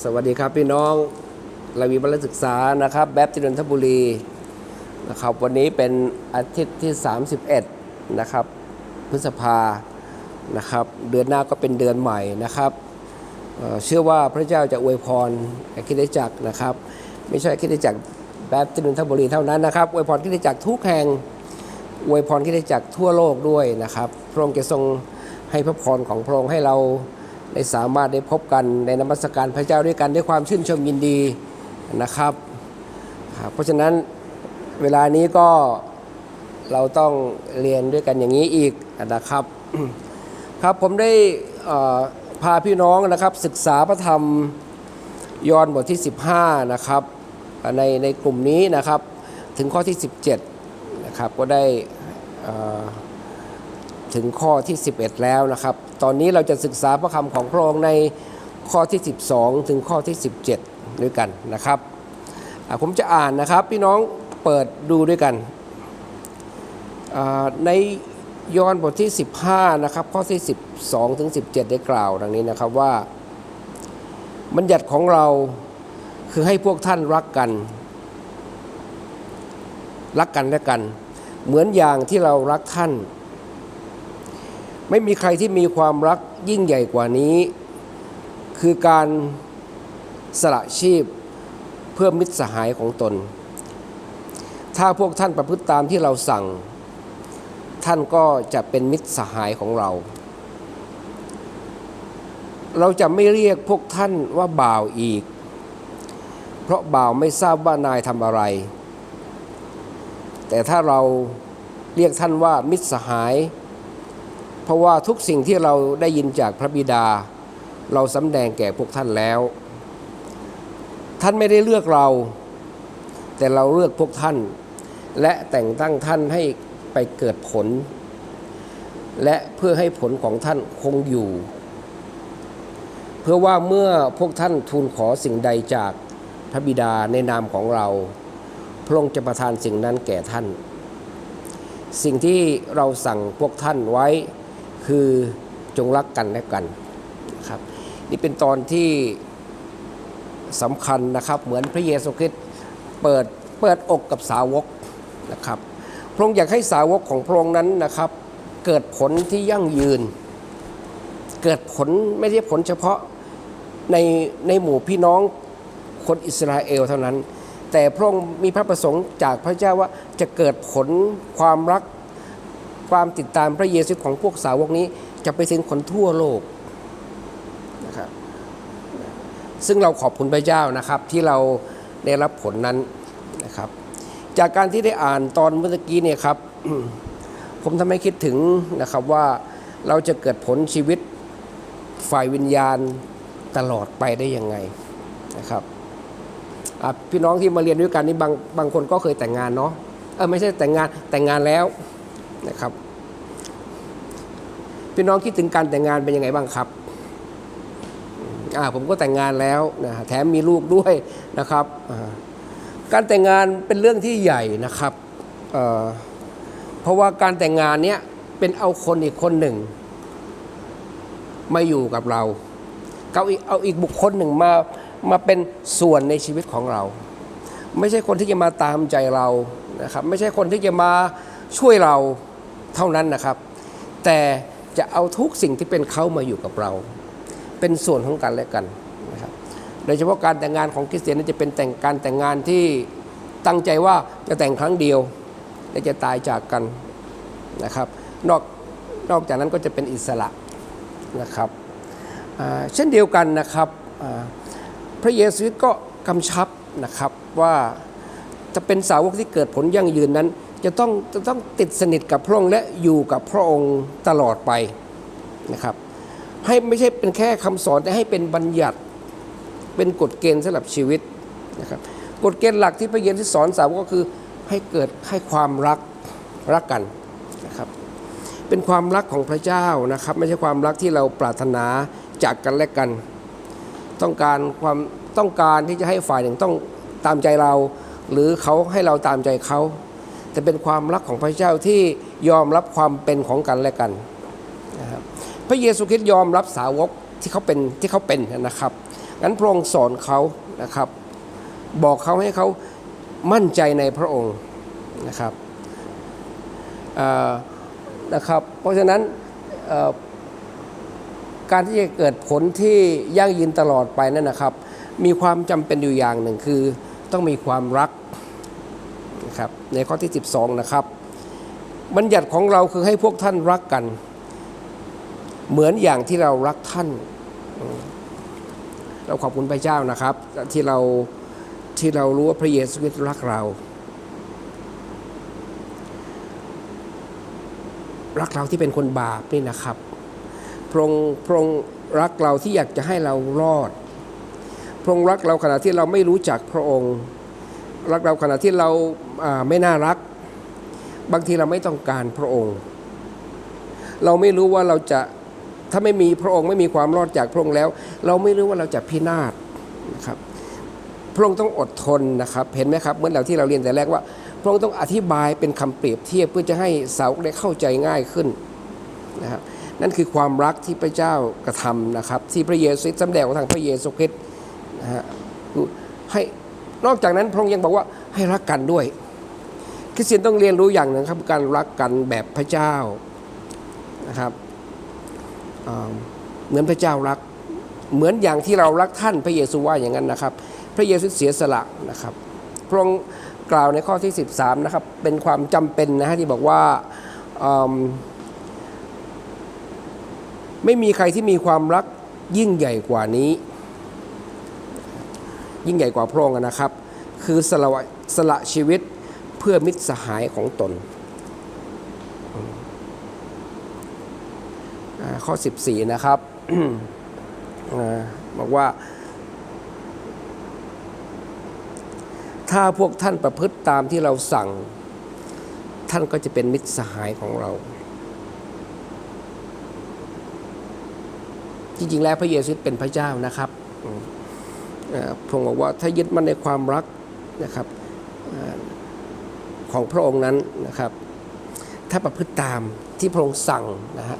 สวัสดีครับพี่น้องเราวีบรรศึกษานะครับ แบบจินนทบุรีนะครับวันนี้เป็นอาทิตย์ที่ 31 นะครับ พฤษภานะครับ เดือนหน้าก็เป็นเดือนใหม่นะครับเชื่อว่าพระเจ้าจะอวยพรคริสตจักนะครับ ไม่ใช่คริสตจักแบบจินนทบุรีเท่านั้นนะครับอวยพรคริสตจักทุกแห่งอวยพรคริสตจักทั่วโลกด้วยนะครับ พระองค์จะทรงให้พระพรของพระองค์ให้เรา ได้สามารถได้พบกันในนมัสการพระเจ้าด้วยกันด้วยความชื่นชมยินดีนะครับเพราะฉะนั้นเวลานี้ก็เราต้องเรียนด้วยกันอย่างนี้อีกนะครับครับผมได้พาพี่น้องนะครับศึกษาพระธรรมยอห์นบทที่ 15นะครับในในกลุ่มนี้นะครับถึงข้อที่ 17นะครับก็ได้อ่อ ถึงข้อที่ 11 แล้วนะครับ ตอนนี้เราจะศึกษาพระคำของพระองค์ในข้อที่ 12 ถึงข้อที่ 17 ด้วยกันนะครับ ผมจะอ่านนะครับพี่น้องเปิดดูด้วยกัน ในยอห์นบทที่ 15 นะครับ ข้อที่ 12 ถึง 17 ได้กล่าวดังนี้นะครับว่าบัญญัติของเราคือให้พวกท่านรักกัน รักกันและกัน เหมือนอย่างที่เรารักท่าน ไม่มีใครที่มีความรักยิ่งใหญ่กว่านี้ คือการสละชีพเพื่อมิตรสหายของตน ถ้าพวกท่านประพฤติตามที่เราสั่ง ท่านก็จะเป็นมิตรสหายของเรา เราจะไม่เรียกพวกท่านว่าบ่าวอีก เพราะบ่าวไม่ทราบว่านายทำอะไร แต่ถ้าเราเรียกท่านว่ามิตรสหาย เพราะว่าทุกสิ่งที่เราได้ยินจากพระบิดา เราสำแดงแก่พวกท่านแล้ว ท่านไม่ได้เลือกเรา แต่เราเลือกพวกท่าน และแต่งตั้งท่านให้ไปเกิดผล และเพื่อให้ผลของท่านคงอยู่ เพื่อว่าเมื่อพวกท่านทูลขอสิ่งใดจากพระบิดาในนามของเราพระองค์จะประทานสิ่งนั้นแก่ท่าน สิ่งที่เราสั่งพวกท่านไว้ คือจงรักกันและกันนะครับนี่เป็นตอนที่สำคัญนะครับ เหมือนพระเยซูคริสต์เปิดเปิดอกกับสาวกนะครับพระองค์อยากให้สาวกของพระองค์นั้นนะครับ เกิดผลที่ยั่งยืน เกิดผลไม่ใช่ผลเฉพาะในในหมู่พี่น้องคนอิสราเอลเท่านั้น แต่พระองค์มีพระประสงค์จากพระเจ้าว่าจะเกิดผลความรัก ความติดตามพระเยซูของพวกสาวกนี้ จะไปถึงคนทั่วโลกนะครับซึ่งเราขอบคุณพระเจ้านะครับที่เราได้รับผลนั้นนะครับ จากการที่ได้อ่านตอนเมื่อกี้เนี่ยครับ ผมทำให้คิดถึงนะครับว่าเราจะเกิดผลชีวิตฝ่ายวิญญาณตลอดไปได้ยังไงนะครับพี่น้องที่มาเรียนด้วยกันนี่บางบางคนก็เคยแต่งงานเนาะเออไม่ใช่แต่งงานแต่งงานแล้วนะครับ พี่น้องคิดถึงการแต่งงานเป็นยังไงบ้างครับอ่าผมก็แต่งงานแล้วนะแถมมีลูกด้วยนะครับ การแต่งงานเป็นเรื่องที่ใหญ่นะครับเเพราะว่าการแต่งงานเนี้ยเป็นเอาคนอีกคนหนึ่ง มาอยู่กับเราเอาอีกเอาอีกบุคคลหนึ่งมามาเป็นส่วนในชีวิตของเรา ไม่ใช่คนที่จะมาตามใจเรานะครับ ไม่ใช่คนที่จะมาช่วยเราเท่านั้นนะครับ แต่ จะเอาทุกสิ่งที่เป็นเขามาอยู่กับเรา เป็นส่วนของกันและกันนะครับโดยเฉพาะการแต่งงานของคริสเตียนนั้นจะเป็นแต่งการแต่งงานที่ตั้งใจว่าจะแต่งครั้งเดียวและจะตายจากกันนะครับ นอกนอกจากนั้นก็จะเป็นอิสระนะครับเช่นเดียวกันนะครับพระเยซูก็กำชับนะครับว่าจะเป็นสาวกที่เกิดผลยั่งยืนนั้น จะต้องจะต้องติดสนิทกับพระองค์และอยู่กับพระองค์ตลอดไปนะครับ ให้ไม่ใช่เป็นแค่คำสอนแต่ให้เป็นบัญญัติเป็นกฎเกณฑ์สำหรับชีวิตนะครับกฎเกณฑ์หลักที่พระเยซูสอนสาวกก็คือให้เกิดให้ความรักรักกันนะครับ เป็นความรักของพระเจ้านะครับ ไม่ใช่ความรักที่เราปรารถนาจากกันและกัน ต้องการความต้องการที่จะให้ฝ่ายหนึ่งต้องตามใจเรา หรือเขาให้เราตามใจเขา แต่เป็นความรักของพระเจ้าที่ยอมรับความเป็นของกันและกันนะครับพระเยซูคริสต์ยอมรับสาวกที่เขาเป็นที่เขาเป็นนะครับงั้นพระองค์สอนเขานะครับ บอกเขาให้เขามั่นใจในพระองค์นะครับนะครับ เพราะฉะนั้นการที่จะเกิดผลที่ยั่งยืนตลอดไปนั่นนะครับ มีความจำเป็นอยู่อย่างหนึ่งคือต้องมีความรัก นะครับ ในข้อที่ 12 นะครับ บัญญัติของเราคือให้พวกท่านรักกัน เหมือนอย่างที่เรารักท่าน เราขอบคุณพระเจ้านะครับ ที่เราที่เรารู้ว่าพระเยซูคริสต์รักเรา รักเราที่เป็นคนบาปนี่นะครับ พระองค์พระองค์รักเราที่อยากจะให้เรารอด พระองค์รักเราขณะที่เราไม่รู้จักพระองค์ รักเราขณะที่เราไม่น่ารัก บางทีเราไม่ต้องการพระองค์ เราไม่รู้ว่าเราจะถ้าไม่มีพระองค์ไม่มีความรอดจากพระองค์แล้ว เราไม่รู้ว่าเราจะพินาศนะครับ พระองค์ต้องอดทนนะครับ เห็นไหมครับ เหมื่อนเราที่เราเรียนแต่แรกว่า พระองค์ต้องอธิบายเป็นคำเปรียบเทียบเพื่อจะให้สาวกได้เข้าใจง่ายขึ้นนะครับนั่นคือความรักที่พระเจ้ากระทำนะครับ ที่พระเยซูสต์สำแดงของทางพระเยซูคริสต์นะฮะให้ นอกจากนั้นพระองค์ยังบอกว่าให้รักกันด้วย คริสเตียนต้องเรียนรู้อย่างหนึ่งครับการรักกันแบบพระเจ้านะครับเหมือนพระเจ้ารัก เหมือนอย่างที่เรารักท่านพระเยซูว่าอย่างนั้นนะครับ พระเยซูเสียสละนะครับพระองค์กล่าวในข้อที่ 13นะครับเป็นความจำเป็นนะฮะที่บอกว่าไม่มีใครที่มีความรักยิ่งใหญ่กว่านี้ ยิ่งใหญ่กว่าพระองค์นะครับ คือสละสละชีวิตเพื่อมิตรสหายของตนอ่าข้อ 14 นะครับบอกว่า ถ้าพวกท่านประพฤติตามที่เราสั่ง ท่านก็จะเป็นมิตรสหายของเราจริงๆแล้วพระเยซูเป็นพระเจ้านะครับ พระองค์บอกว่าถ้ายึดมั่นในความรักนะครับของพระองค์นั้นนะครับ ถ้าประพฤติตามที่พระองค์สั่งนะฮะ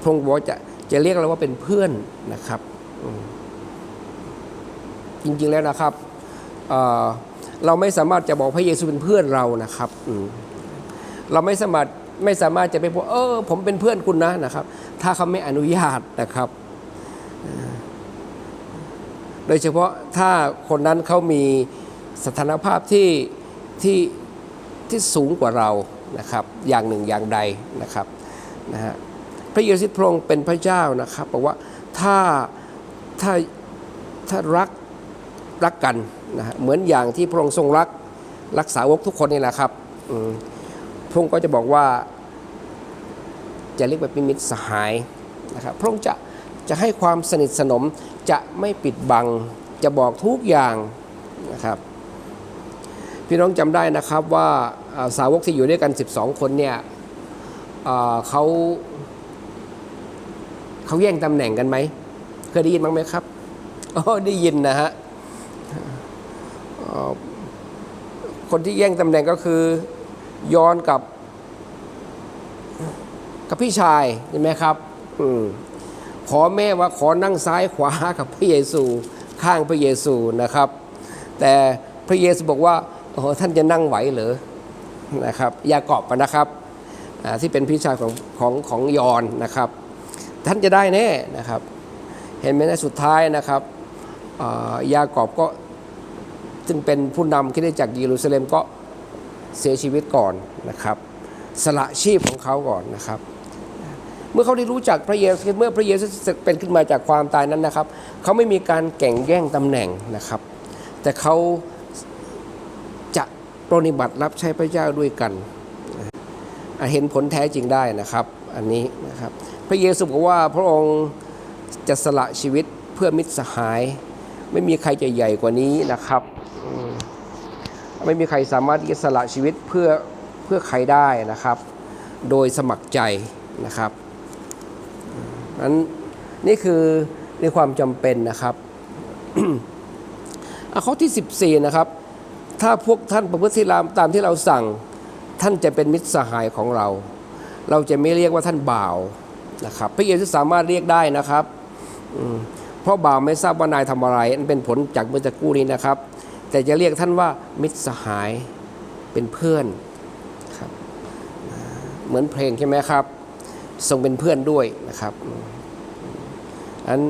พระองค์บอกจะจะเรียกเราว่าเป็นเพื่อนนะครับ จริงๆแล้วนะครับเเราไม่สามารถจะบอกพระเยซูเป็นเพื่อนเรานะครับเราไม่สามารถไม่สามารถจะไปบอกเออ ผมเป็นเพื่อนคุณนะนะครับ ถ้าเขาไม่อนุญาตนะครับ โดยเฉพาะถ้าคนนั้นเขามีสถานภาพที่ที่ที่สูงกว่าเรานะครับอย่างหนึ่งอย่างใดนะครับนะฮะพระเยซูพระองค์เป็นพระเจ้านะครับบอกว่าถ้าถ้าถ้ารักรักกันนะฮะเหมือนอย่างที่พระองค์ทรงรักรักษาวกทุกคนนี่แหละครับพระองค์ก็จะบอกว่าจะเรียกว่าเป็นมิตรสหายนะครับพระองค์จะจะให้ความสนิทสนม จะไม่ปิดบัง จะบอกทุกอย่างนะครับ พี่น้องจำได้นะครับว่าสาวกที่อยู่ด้วยกัน 12 คนเนี่ยเขาเขาแย่งตำแหน่งกันไหม เคยได้ยินบ้างไหมครับอ๋อได้ยินนะฮะคนที่แย่งตำแหน่งก็คือย้อนกับ กับพี่ชายใช่ไหมครับอม ขอแม่ว่าขอนั่งซ้ายขวากับพระเยซูข้างพระเยซูนะครับ แต่พระเยซูบอกว่าโอ้ท่านจะนั่งไหวเหรอนะครับยากอบนะครับที่เป็นพี่ชายของของของยอนนะครับ ท่านจะได้แน่นะครับ เห็นไหมนะสุดท้ายนะครับยากอบก็ซึ่งเป็นผู้นำคิดได้จากเยรูซาเล็มก็เสียชีวิตก่อนนะครับ สละชีพของเขาก่อนนะครับ มื่อเขาได้รู้จักพระเยซูเมื่อพระเยซูเป็นขึ้นมาจากความตายนั้นนะครับเขาไม่มีการแข่งแย่งตำแหน่งนะครับ แต่เขาจะปรนิบัติรับใช้พระเจ้าด้วยกัน เห็นผลแท้จริงได้นะครับ อันนี้นะครับ พระเยซูบอกว่าพระองค์จะสละชีวิตเพื่อมิตรสหาย ไม่มีใครจะใหญ่กว่านี้นะครับ ไม่มีใครสามารถที่จะสละชีวิตเพื่อเพื่อใครได้นะครับ โดยสมัครใจนะครับ นั้นนี่คือในความจำเป็นนะครับอข้อที่ 14 นะครับ ถ้าพวกท่านประพฤติตามที่เราสั่งท่านจะเป็นมิตรสหายของเรา เราจะไม่เรียกว่าท่านบ่าวนะครับพระเยซูสามารถเรียกได้นะครับเพราะบ่าวไม่ทราบว่านายทำอะไรนั่นเป็นผลจากเมื่อตะกู้นี้นะครับ แต่จะเรียกท่านว่ามิตรสหายเป็นเพื่อนครับเหมือนเพลงใช่ไหมครับ ทรงเป็นเพื่อนด้วยนะครับอัน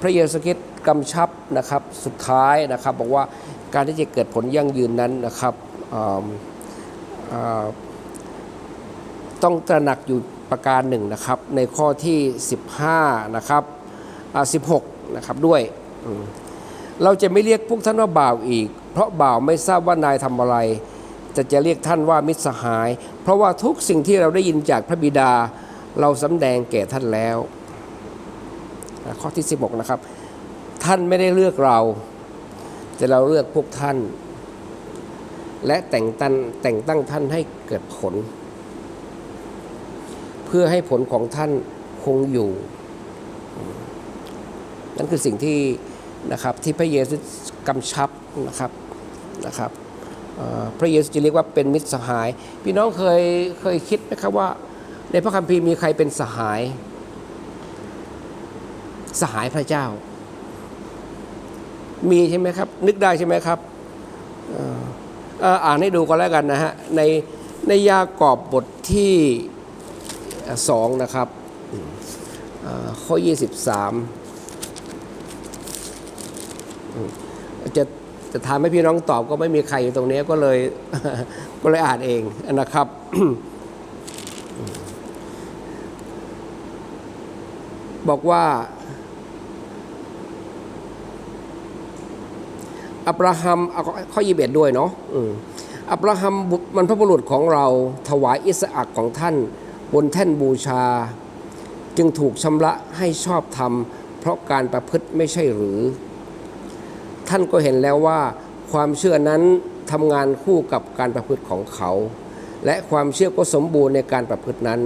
พระเยซูคริสต์กำชับนะครับสุดท้ายนะครับบอกว่าการที่จะเกิดผลยั่งยืนนั้นนะครับต้องตระหนักอยู่ประการหนึ่งนะครับ ในข้อที่ 15นะครับ16นะครับด้วย เราจะไม่เรียกพวกท่านว่าบ่าวอีก เพราะบ่าวไม่ทราบว่านายทำอะไร จะจะเรียกท่านว่ามิตรสหาย เพราะว่าทุกสิ่งที่เราได้ยินจากพระบิดา เราสำแดงแก่ท่านแล้ว ข้อที่ 16 นะครับ ท่านไม่ได้เลือกเรา แต่เราเลือกพวกท่าน และแต่งตั้งแต่งตั้งท่านให้เกิดผล เพื่อให้ผลของท่านคงอยู่ นั่นคือสิ่งที่นะครับที่พระเยซูกำชับนะครับนะครับพระเยซูจะเรียกว่าเป็นมิตรสหาย พี่น้องเคยเคยคิดไหมครับว่า ในพระคัมภีร์มีใครเป็นสหาย สหายพระเจ้า มีใช่ไหมครับ นึกได้ใช่ไหมครับอ่านให้ดูก็แล้วกันนะฮะ ในในยากอบบทที่สองนะครับอ่าข้อ 23อืมจะจะถามให้พี่น้องตอบก็ไม่มีใครอยู่ตรงนี้ก็เลยก็เลยอ่านเองนะครับ บอกว่าอับราฮัมเอาข้อยีเบ็ดด้วยเนาะอืมอับราฮัมบุตรมันพระบุรุษของเราถวายอิสอักของท่านบนแท่นบูชา จึงถูกชำระให้ชอบธรรม เพราะการประพฤติไม่ใช่หรือ ท่านก็เห็นแล้วว่า ความเชื่อนั้นทำงานคู่กับการประพฤติของเขา และความเชื่อก็สมบูรณ์ในการประพฤตินั้น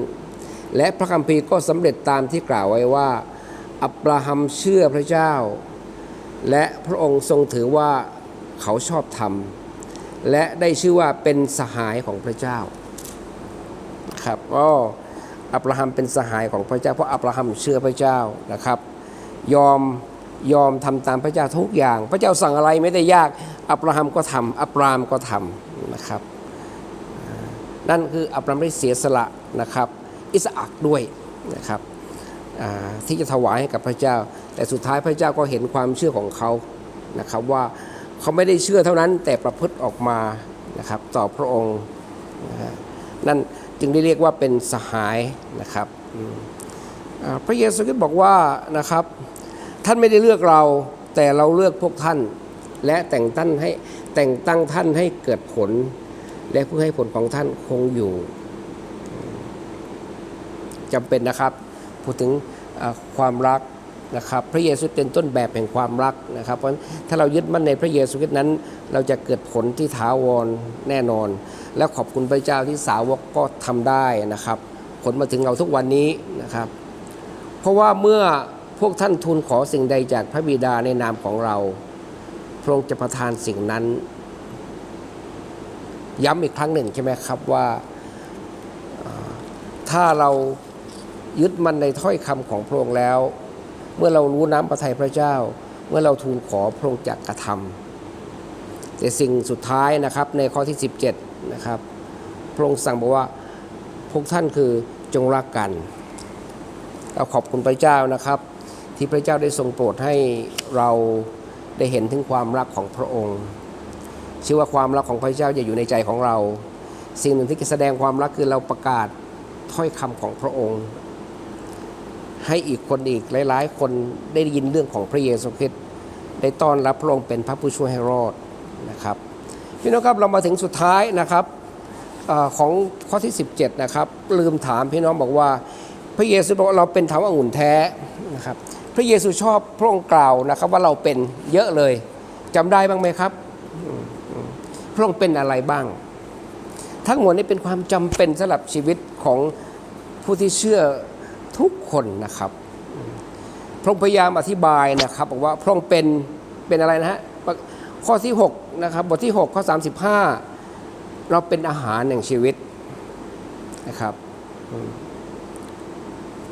และพระคัมภีร์ก็สำเร็จตามที่กล่าวไว้ว่า อับราฮัมเชื่อพระเจ้า และพระองค์ทรงถือว่าเขาชอบธรรม และได้ชื่อว่าเป็นสหายของพระเจ้าครับก็อับราฮัมเป็นสหายของพระเจ้า เพราะอับราฮัมเชื่อพระเจ้านะครับ ยอมยอมทำตามพระเจ้าทุกอย่าง พระเจ้าสั่งอะไรไม่ได้ยาก อับราฮัมก็ทำอับรามก็ทำนะครับ นั่นคืออับรามได้เสียสละนะครับ อิสอักด้วยนะครับที่จะถวายให้กับพระเจ้า แต่สุดท้ายพระเจ้าก็เห็นความเชื่อของเขานะครับว่าเขาไม่ได้เชื่อเท่านั้นแต่ประพฤติออกมานะครับต่อพระองค์นะนั่นจึงได้เรียกว่าเป็นสหายนะครับพระเยซูคริสต์บอกว่านะครับท่านไม่ได้เลือกเราแต่เราเลือกพวกท่าน และแต่งตั้งให้แต่งตั้งท่านให้เกิดผล และเพื่อให้ผลของท่านคงอยู่ จำเป็นนะครับ พูดถึงความรักนะครับ พระเยซูเป็นต้นแบบแห่งความรักนะครับ เพราะถ้าเรายึดมั่นในพระเยซูคริสต์นั้น เราจะเกิดผลที่ถาวรแน่นอน และขอบคุณพระเจ้าที่สาวกก็ทำได้นะครับ ผลมาถึงเราทุกวันนี้นะครับ เพราะว่าเมื่อพวกท่านทูลขอสิ่งใดจากพระบิดาในนามของเรา พระองค์จะประทานสิ่งนั้น ย้ำอีกครั้งหนึ่งใช่ไหมครับว่าถ้าเรา ยึดมันในถ้อยคำของพระองค์แล้ว เมื่อเรารู้น้ำประทัยพระเจ้า เมื่อเราทูลขอพระองค์จะกระทำแต่สิ่งสุดท้ายนะครับในข้อที่ 17นะครับพระองค์สั่งบอกว่าพวกท่านคือจงรักกันเราขอบคุณพระเจ้านะครับ ที่พระเจ้าได้ทรงโปรดให้เราได้เห็นถึงความรักของพระองค์ชื่อว่าความรักของพระเจ้าจะอยู่ในใจของเรา สิ่งหนึ่งที่จะแสดงความรักคือเราประกาศถ้อยคำของพระองค์ ให้อีกคนอีกหลายๆ คนได้ยินเรื่องของพระเยซูคริสต์ได้ต้อนรับพระองค์เป็นพระผู้ช่วยให้รอดนะครับพี่น้องครับเรามาถึงสุดท้ายนะครับอของข้อที่ 17นะครับลืมถามพี่น้องบอกว่า พระเยซูบอกว่าเราเป็นเถาองุ่นแท้นะครับพระเยซูชอบพระองค์กล่าวนะครับว่าเราเป็นเยอะเลยจำได้บ้างไหมครับพระองค์เป็นอะไรบ้าง ทั้งหมดนี้เป็นความจำเป็นสำหรับชีวิตของผู้ที่เชื่อ ทุกคนนะครับ พระองค์พยายามอธิบายนะครับบอกว่าพระองค์เป็นเป็นอะไรนะฮะข้อที่6นะครับบทที่ 6 ข้อ 35 เราเป็นอาหารแห่งชีวิตนะครับ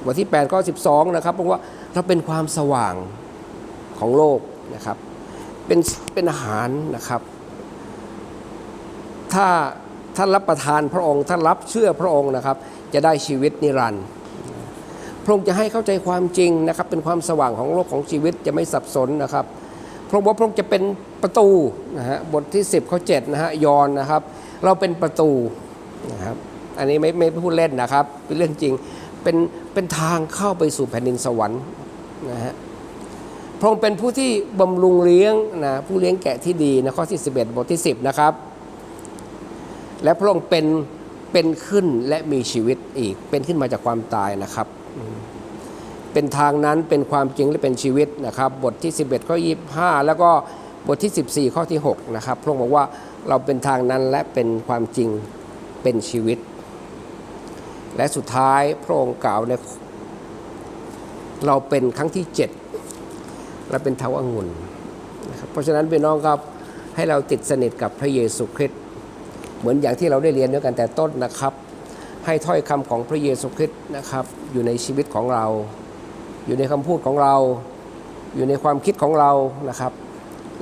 บทที่8ข้อ12นะครับบอกว่าเราเป็นความสว่างของโลกนะครับ เป็นเป็นอาหารนะครับ ถ้าท่านรับประทานพระองค์ท่านรับเชื่อพระองค์นะครับ จะได้ชีวิตนิรันดร์ พระองค์จะให้เข้าใจความจริงนะครับ เป็นความสว่างของโลกของชีวิตจะไม่สับสนนะครับพราะว่าพระองค์จะเป็นประตูนะฮะบทที่ 10ข้อ7นะฮะยอนนะครับ เราเป็นประตูนะครับอันนี้ไม่ไม่พูดเล่นนะครับ เป็นเรื่องจริงเป็นเป็นทางเข้าไปสู่แผ่นดินสวรรค์นะฮะพระองค์เป็นผู้ที่บำรุงเลี้ยงนะผู้เลี้ยงแกะที่ดีนะข้อที่ 11 บทที่ 10 นะครับ และพระองค์เป็นเป็นขึ้นและมีชีวิตอีกเป็นขึ้นมาจากความตายนะครับ เป็นทางนั้นเป็นความจริงและเป็นชีวิตนะครับ บทที่ 11 ข้อ 25 แล้วก็บทที่ 14 ข้อที่ 6 นะครับ พระองค์บอกว่าเราเป็นทางนั้นและเป็นความจริงเป็นชีวิต และสุดท้ายพระองค์กล่าวในเราเป็นครั้งที่7และเป็นเทวองุ่นนะครับเพราะฉะนั้นพี่น้องครับให้เราติดสนิทกับพระเยซูคริสต์เหมือนอย่างที่เราได้เรียนด้วยกันแต่ต้นนะครับ ให้ถ้อยคำของพระเยซูคริสต์นะครับ อยู่ในชีวิตของเรา อยู่ในคำพูดของเรา อยู่ในความคิดของเรานะครับ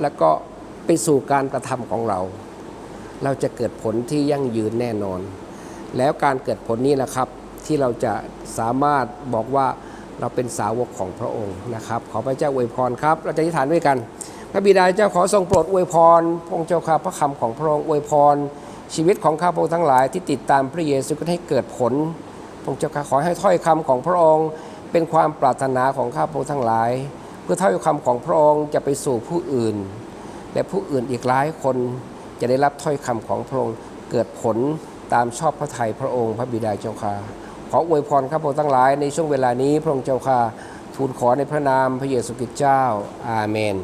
แล้วก็ไปสู่การกระทำของเรา เราจะเกิดผลที่ยั่งยืนแน่นอน แล้วการเกิดผลนี้นะครับที่เราจะสามารถบอกว่าเราเป็นสาวกของพระองค์นะครับ ขอพระเจ้าอวยพรครับ เราจะอธิษฐานด้วยกัน พระบิดาเจ้าขอทรงโปรดอวยพรพระองค์เจ้าข้าพระคำของพระองค์อวยพร ชีวิตของข้าพระองค์ทั้งหลายที่ติดตามพระเยซูก็ให้เกิดผลพระองค์เจ้าข้าขอให้ถ้อยคำของพระองค์เป็นความปรารถนาของข้าพระองค์ทั้งหลาย เพื่อถ้อยคำของพระองค์จะไปสู่ผู้อื่น และผู้อื่นอีกหลายคนจะได้รับถ้อยคำของพระองค์เกิดผลตามชอบพระทัยพระองค์ พระบิดาเจ้าค่ะขออวยพรข้าพระองค์ทั้งหลายในช่วงเวลานี้พระองค์เจ้าค่ะทูลขอในพระนามพระเยซูคริสต์เจ้าอาเมน